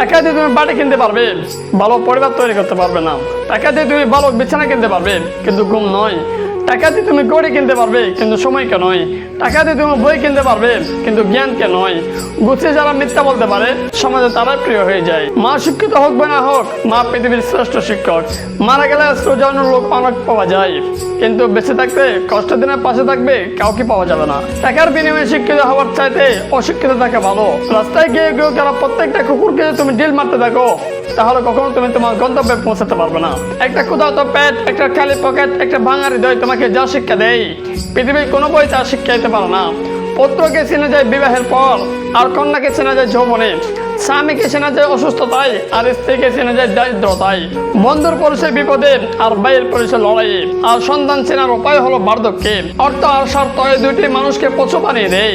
টাকা দিয়ে তুমি বাড়ি কিনতে পারবে। ভালো পরিবার তৈরি করতে পারবে না। টাকা দিয়ে তুমি ভালো বিছানা কিনতে পারবে, কিন্তু ঘুম নয়। টাকা দিয়ে তুমি গড়ি কিনতে পারবে, কিন্তু সময়কে নয়। টাকা দিয়ে তুমি বই কিনতে পারবে, কিন্তু জ্ঞানকে নয়। গুছিয়ে যারা মিথ্যা বলতে পারে, সমাজে তারাই প্রিয় হয়ে যায়। মা শিক্ষিত হোক বা না হোক, মা পৃথিবীর শ্রেষ্ঠ শিক্ষক। মারা গেলে সোজানোর লোক অনেক পাওয়া যায়। কিন্তু বেঁচে থাকতে, কষ্ট দিনের পাশে থাকবে, কাউকে পাওয়া যাবে না। টাকার বিনিময়ে শিক্ষিত হওয়ার চাইতে অশিক্ষিত থাকা ভালো। রাস্তায় গিয়ে গিয়ে তারা প্রত্যেকটা কুকুরকে তুমি ডিল মারতে থাকো। তাহলে কখনো তুমি তোমার গন্তব্যে পৌঁছাতে পারবে না। একটা কোথাও তো পেট, একটা খালি পকেট, একটা ভাঙা হৃদয় তোমাকে যা শিক্ষা দেয়। পৃথিবীর কোনো বই তা শিক্ষা দিতে পারে না। পুত্রকে চেনা যায় বিবাহের পর, আর কন্যাকে চেনা যায় যৌবনে। স্বামীকে চেনা যায় অসুস্থতায়, আর স্ত্রীকে চেনা যায় দারিদ্রতায়। বন্ধুর পরিচয় বিপদে, আর ভাইয়ের পরিচয় লড়াইয়ে। আর সন্তান চেনার উপায় হলো বার্ধক্যে। অর্থ আর স্বার্থ এই দুইটি মানুষকে পশু বানিয়ে দেয়।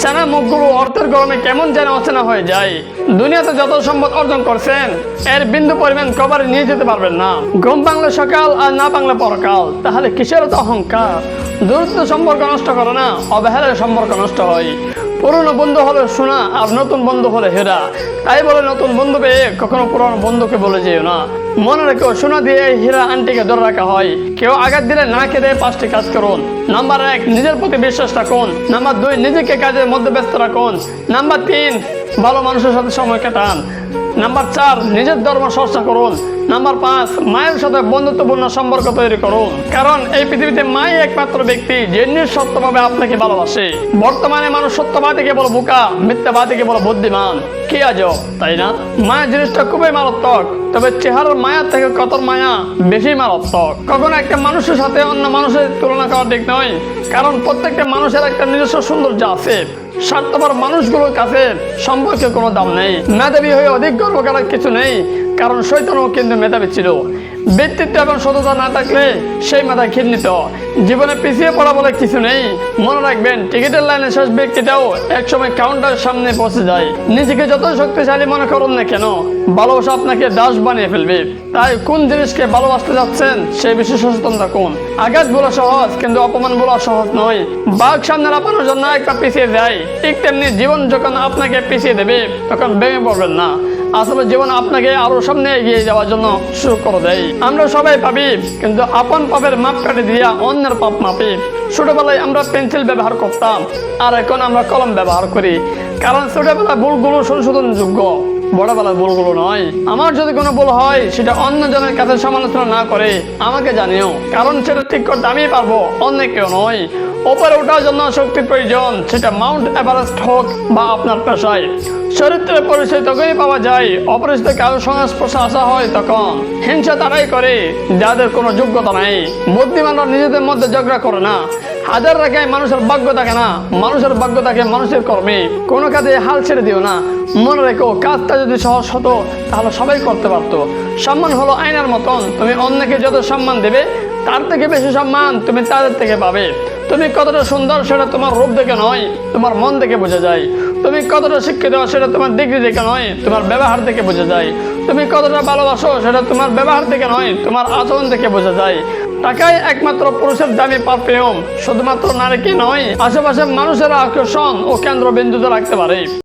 সেনা মুখগুলো অর্থের গরমে কেমন যেন অচেনা হয়ে যায়। দুনিয়াতে যত সম্পদ অর্জন করছেন, এর বিন্দু পরিমাণ কভারে নিয়ে যেতে পারবেন না। ঘুম বাংলা সকাল আর না বাংলা পরকাল, তাহলে কিসের তো অহংকার? দূরত্ব সম্পর্ক নষ্ট করে না, অবহেলার সম্পর্ক নষ্ট হয়। পুরনো বন্ধু হলে সোনা, আর নতুন বন্ধু হলে হেরা। তাই বলে নতুন বন্ধু পেয়ে কখনো পুরনো বন্ধুকে বলে যেও না। মনে রেখো, সোনা দিয়ে হীরা আন্টিকে ধরে রাখা হয়। কেউ আঘাত দিলে না কেঁদে পাঁচটি কাজ করুন। নাম্বার এক, নিজের প্রতি বিশ্বাস রাখুন। নাম্বার দুই, নিজেকে কাজের মধ্যে ব্যস্ত রাখুন। নাম্বার তিন, ভালো মানুষের সাথে সময় কাটান। নাম্বার চার, নিজের ধর্ম চর্চা করুন। নাম্বার পাঁচ, মায়ের সাথে বন্ধুত্বপূর্ণ সম্পর্ক তৈরি করুন। কারণ এই পৃথিবীতে মাই একমাত্র ব্যক্তি, যে নিঃসত্যভাবে আপনাকে ভালোবাসে। বর্তমানে মানুষ সত্যবাদীকে বলো বোকা মিথ্যাবাদীকে বলো বুদ্ধিমান। কি আজব তাই না? মায়ের জিনিসটা খুবই মারাত্মক, তবে চেহারার মায়া থেকে কতর মায়া বেশি মারাত্মক? কখনো একটা মানুষের সাথে অন্য মানুষের তুলনা করা ঠিক নয়। কারণ প্রত্যেকটা মানুষের একটা নিজস্ব সৌন্দর্য আছে। স্বার্থপর মানুষগুলোর কাছে সম্পর্কে কোনো দাম নেই। মেধাবী হয়ে অধিক গর্ব করার কিছু নেই, কারণ শৈতনও কিন্তু মেধাবী ছিল। ব্যক্তিত্ব এবং সততা না থাকলে সেই মেধা ঘৃণিত। জীবনে পিছিয়ে পড়া বলে কিছু নেই। মনে রাখবেন, টিকিটের লাইনে শেষ ব্যক্তিটাও একসময় কাউন্টারের সামনে পৌঁছে যায়। নিজেকে যত শক্তিশালী মনে করুন না কেন, ভালোবাসা আপনাকে দাস বানিয়ে ফেলবে। তাই কোন জিনিসকে ভালোবাসতে যাচ্ছেন সেই বিষয়ে সচেতন থাকুন। আঘাত বলা সহজ, কিন্তু অপমান বলা সহজ নয়। বাঘ সামনে লাপানোর জন্য একটা পিছিয়ে যায়। ঠিক তেমনি জীবন যখন আপনাকে পিছিয়ে দেবে, তখন ভেঙে পড়বেন না। আসলে জীবন আপনাকে আরও সামনে এগিয়ে যাওয়ার জন্য শুরু করে দেয়। আমরা সবাই পাবি কিন্তু আপন পাপের মাপ কাটে দিয়া অন্যের পাপ মাপি। ছোটবেলায় আমরা পেন্সিল ব্যবহার করতাম, আর এখন আমরা কলম ব্যবহার করি। কারণ ছোটবেলা ভুলগুলো সংশোধনযোগ্য। বড়বেলার ভুলগুলো নয়। আমার যদি কোনো ভুল হয়, সেটা অন্যজনের কাছে সমালোচনা না করে আমাকে জানিও। কারণ সেটা ঠিক করতে আমি পারব, অন্য কেউ নয় ওপরে ওঠার জন্য শক্তির প্রয়োজন, সেটা মাউন্ট এভারেস্ট হোক বা আপনার পেশায়। চরিত্রের পরিচয় তখনই পাওয়া যায়, অপরিচিত কারও সংস্পর্শে আসা হয় তখন। হিংসা তারাই করে, যাদের কোনো যোগ্যতা নেই। বুদ্ধিমানরা নিজেদের মধ্যে ঝগড়া করে না। হাজার রাখায় মানুষের ভাগ্য থাকে না, মানুষের ভাগ্য থাকে মানুষের কর্মে। কোনো কাজে হাল ছেড়ে দিও না। মনে রেখো, কাজটা যদি সহজ হতো, তাহলে সবাই করতে পারতো। সম্মান হলো আয়নার মতন। তুমি অন্যকে যত সম্মান দেবে, তার থেকে বেশি সম্মান তুমি তাদের থেকে পাবে। তুমি কতটা সুন্দর, সেটা তোমার রূপ দেখে নয়, তোমার মন দেখে বোঝা যায়। তুমি কতটা শিক্ষিত, সেটা তোমার ডিগ্রি দেখে নয়, তোমার ব্যবহার দেখে বোঝা যায়। তুমি কতটা ভালোবাসো, সেটা তোমার ব্যবহার দেখে নয়, তোমার আচরণ দেখে বোঝা যায়। টাকাই একমাত্র পুরুষের দামি পারফিউম, শুধুমাত্র নারীকে নয়, আশেপাশের মানুষের আকর্ষণ ও কেন্দ্রবিন্দুতে রাখতে পারে।